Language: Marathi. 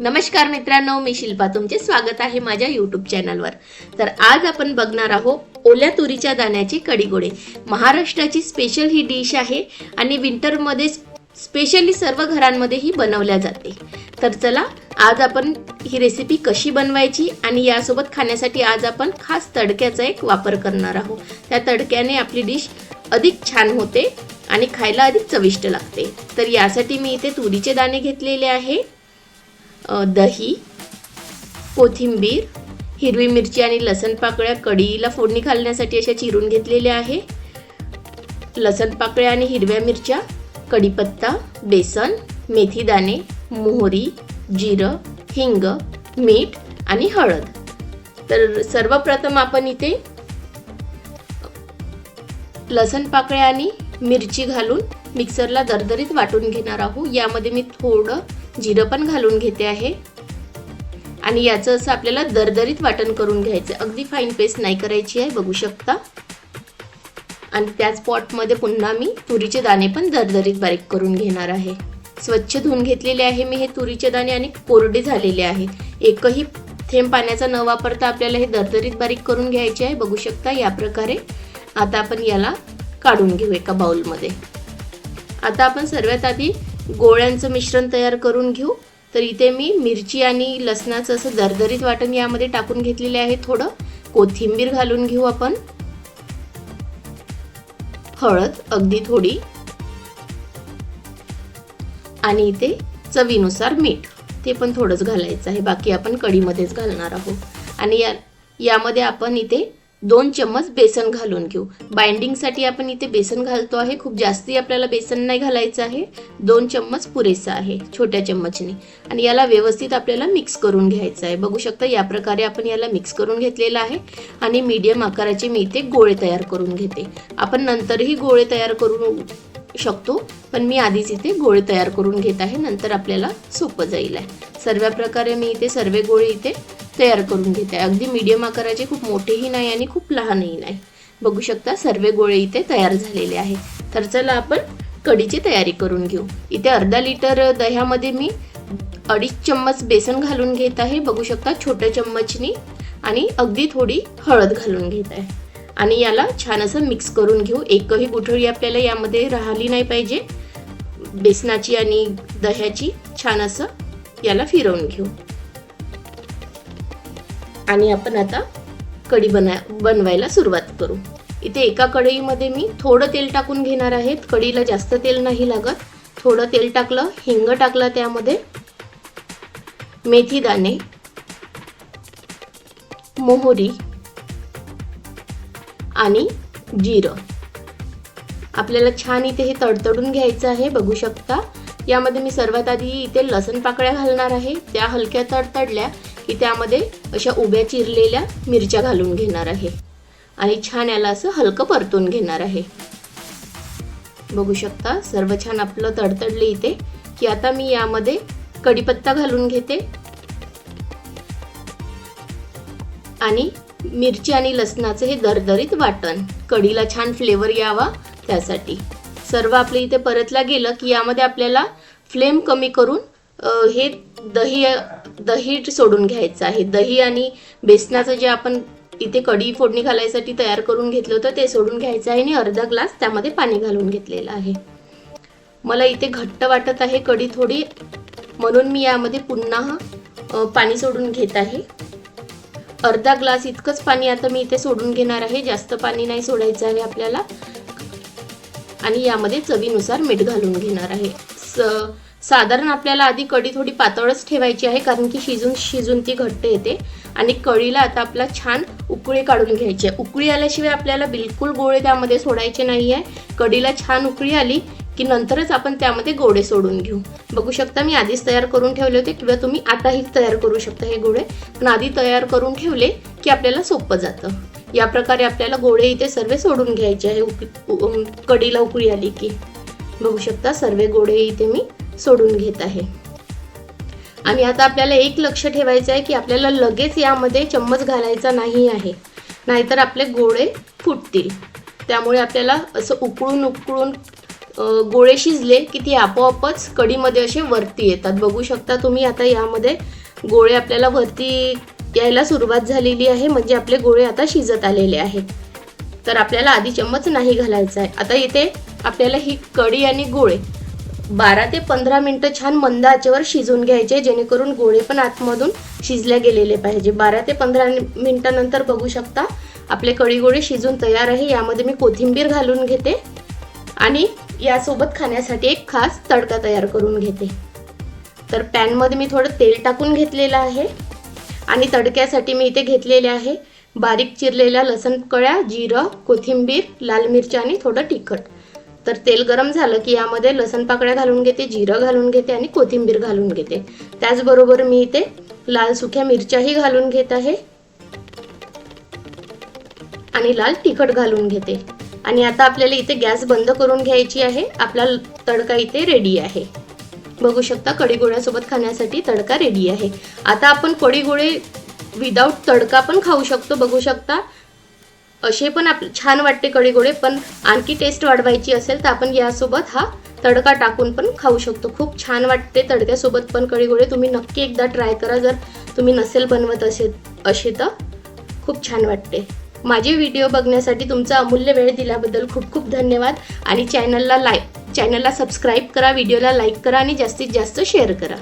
नमस्कार मित्रांनो मी शिल्पा. तुमचे स्वागत आहे माझ्या यूट्यूब चॅनलवर तर आज आपण बघणार आहोत ओल्या तुरीच्या दाण्याची कढीगोळे महाराष्ट्राची स्पेशल ही डिश आहे आणि विंटरमध्ये स्पेशली सर्व घरांमध्ये ही बनवल्या जाते. तर चला आज आपण ही रेसिपी कशी बनवायची आणि यासोबत खाण्यासाठी आज आपण खास तडक्याचा एक वापर करणार आहोत. त्या तडक्याने आपली डिश अधिक छान होते आणि खायला अधिक चविष्ट लागते. तर यासाठी मी इथे तुरीचे दाणे घेतलेले आहे. दही कोथिंबीर हिरवी मिरची आणि लसण पाकळ्या कढीला फोडणी घालण्यासाठी अशा चिरून घेतलेल्या आहे. लसण पाकळ्या आणि हिरव्या मिरच्या कढीपत्ता बेसन मेथी दाणे मोहरी जिरं हिंग मीठ आणि हळद. तर सर्वप्रथम आपण इथे लसण पाकळ्या आणि मिरची घालून मिक्सरला दरदरीत वाटून घेणार आहोत. यामध्ये मी थोडं जिरं पण घालून घेते आहे. आणि याचं असं आपल्याला दरदरीत वाटण करून घ्यायचं. अगदी फाईन पेस्ट नाही करायची आहे बघू शकता. आणि त्याच पॉटमध्ये पुन्हा मी तुरीचे दाणे पण दरदरीत बारीक करून घेणार आहे. स्वच्छ धुवून घेतलेले आहे मी हे तुरीचे दाणे आणि कोरडे झालेले आहे एकही थेंब पाण्याचा न वापरता आपल्याला हे दरदरीत बारीक करून घ्यायचे आहे बघू शकता या प्रकारे. आता आपण याला काढून घेऊ एका बाउलमध्ये आता आपण सर्वात आधी गोळ्यांचं मिश्रण तयार करून घेऊ. तर इथे मी मिरची आणि लसणाचं असं दरदरीत वाटण यामध्ये टाकून घेतलेले आहे थोडं. कोथिंबीर घालून घेऊ आपण. हळद अगदी थोडी. आणि इथे चवीनुसार मीठ. ते पण थोडंच घालायचं आहे. बाकी आपण कढीमध्येच घालणार आहोत. आणि या यामध्ये आपण इथे दोन चम्मच बेसन घालून घेऊ. बाइंडिंगसाठी आपण इथे बेसन घालतो आहे. खूप जास्ती आपल्याला बेसन नाही घालायचं आहे. दोन चम्मच पुरेसा आहे छोट्या चम्मचने. आणि याला व्यवस्थित आपल्याला मिक्स करून घ्यायचं आहे. बघू शकता या प्रकारे आपण याला मिक्स करून घेतलेलं आहे. आणि मीडियम आकाराचे मी इथे गोळे तयार करून घेते. आपण नंतरही गोळे तयार करून शकतो पण मी आधीच इथे गोळे तयार करून घेत आहे. नंतर आपल्याला सोपं जाईल आहे. सर्व प्रकारे मी इथे सर्व गोळे इथे तयार करून घेत. आहे अगदी मीडियम आकाराचे खूप मोठेही नाही आणि खूप लहानही नाही. बघू शकता सर्व गोळे इथे तयार झालेले आहे. तर चला आपण कढीची तयारी करून घेऊ. इथे अर्धा लिटर दह्यामध्ये मी अडीच चम्मच बेसन घालून घेत आहे. बघू शकता छोट्या चम्मचनी आणि अगदी थोडी हळद घालून घेत आहे. आणि याला छान असं मिक्स करून घेऊ. एकही गुठळी आपल्याला यामध्ये राहिली नाही पाहिजे. बेसनाची आणि दह्याची छान असं याला फिरवून घेऊ. आणि आपण आता कढी बना बनवायला सुरुवात करू. इथे एका कढईमध्ये मी थोडं तेल टाकून घेणार आहे. कढीला जास्त तेल नाही लागत. थोडं तेल टाकलं हिंग टाकलं त्यामध्ये. मेथी दाणे. मोहरी. आणि जिरं. आपल्याला छान इथे हे तडतडून घ्यायचं आहे बघू शकता. यामध्ये मी सर्वात आधी इथे लसण पाकळ्या घालणार आहे. त्या हलक्या तडतडल्या की त्यामध्ये अशा उभ्या चिरलेल्या मिरच्या घालून घेणार आहे. आणि छान याला असं हलकं परतून घेणार आहे. बघू शकता सर्व छान आपलं तडतडले इथे की आता मी यामध्ये कढीपत्ता घालून घेते. आणि मिरची आणि लसणाचं हे दरदरीत वाटण कढीला छान फ्लेवर यावा त्यासाठी. सर्व आपल्या इथे परतला गेलं की यामध्ये आपल्याला फ्लेम कमी करून हे दही दही सोडून घ्यायचं आहे. दही आणि बेसनाचं जे आपण इथे कढी फोडणी घालायसाठी तयार करून घेतलं होतं ते सोडून घ्यायचं आहे आणि अर्धा ग्लास त्यामध्ये पाणी घालून घेतलेलं आहे. मला इथे घट्ट वाटत आहे कढी थोडी म्हणून मी यामध्ये पुन्हा पाणी सोडून घेत आहे. अर्धा ग्लास इतकंच पाणी आता मी इथे सोडून घेणार आहे जास्त पाणी नाही सोडायचं आहे आपल्याला. आणि यामध्ये चवीनुसार मीठ घालून घेणार आहे. स साधारण आपल्याला आधी कढी थोडी पातळच ठेवायची आहे कारण की शिजून शिजून ती घट्ट येते. आणि कढीला आता आपला छान उकळी काढून घ्यायची आहे. उकळी आल्याशिवाय आपल्याला बिलकुल गोळे त्यामध्ये सोडायचे नाही आहे. कढीला छान उकळी आली की नंतरच आपण त्यामध्ये गोडे सोडून घेऊ. बघू शकता मी आधीच तयार करून ठेवले होते किंवा तुम्ही आताही तयार करू शकता हे गोळे. पण आधी तयार करून ठेवले की आपल्याला सोपं जातं. या प्रकारे आपल्याला गोळे इथे सर्व सोडून घ्यायचे आहे. उक- उ- कढीला उकळी आली की. बघू शकता सर्व गोळे इथे मी सोडून घेत आहे. आणि आता आपल्याला एक लक्ष ठेवायचं आहे की आपल्याला लगेच यामध्ये चम्मच घालायचा नाही आहे. नाहीतर आपले गोळे फुटतील. त्यामुळे आपल्याला असं उकळून उकळून गोळे शिजले की ती आपोआपच कढीमध्ये असे वरती येतात. बघू शकता तुम्ही आता यामध्ये गोळे आपल्याला वरती यायला सुरुवात झालेली आहे. म्हणजे आपले गोळे आता शिजत आलेले आहेत तर आपल्याला आधी चम्मच नाही घालायचा आहे. आता इथे आपल्याला ही कढी आणि गोळे बारा ते पंधरा मिनटं छान मंद आचेवर शिजून घ्यायचे जेणेकरून गोळे पण आतमधून शिजले गेलेले पाहिजे. बारा ते पंधरा मिनटानंतर बघू शकता आपले कळी गोळे शिजून तयार आहे. यामध्ये मी कोथिंबीर घालून घेते आणि यासोबत खाण्यासाठी एक खास तडका तयार करून घेते. तर पॅनमध्ये मी थोडं तेल टाकून घेतलेलं आहे आणि तडक्यासाठी मी इथे घेतलेले आहे बारीक चिरलेल्या लसण कळ्या जिरं कोथिंबीर लाल मिरच्या आणि थोडं तिखट. तर तेल गरम झालं की यामध्ये लसण पाकळ्या घालून घेते जिरं घालून घेते आणि कोथिंबीर घालून घेते. त्याचबरोबर मी इथे लाल सुक्या मिरच्याही घालून घेत आहे. आणि लाल तिखट घालून घेते. आणि आता आपल्याला इथे गॅस बंद करून घ्यायची आहे. आपला तडका इथे रेडी आहे. बघू शकता कढीगोळ्यासोबत खाण्यासाठी तडका रेडी आहे. आता आपण कढी गोळे विदाऊट तडका पण खाऊ शकतो. बघू शकता असे पण आप छान वाटते कढी गोडे पण आणखी टेस्ट वाढवायची असेल तर आपण यासोबत हा तडका टाकून पण खाऊ शकतो. खूप छान वाटते तडक्यासोबत पण कढी गोळे तुम्ही नक्की एकदा ट्राय करा जर तुम्ही नसेल बनवत असे असे तर. खूप छान वाटते. माझे व्हिडिओ बघण्यासाठी तुमचा अमूल्य वेळ दिल्याबद्दल खूप खूप धन्यवाद. आणि चॅनलला लाईक चॅनलला सबस्क्राईब करा व्हिडिओला लाईक करा आणि जास्तीत जास्त शेअर करा.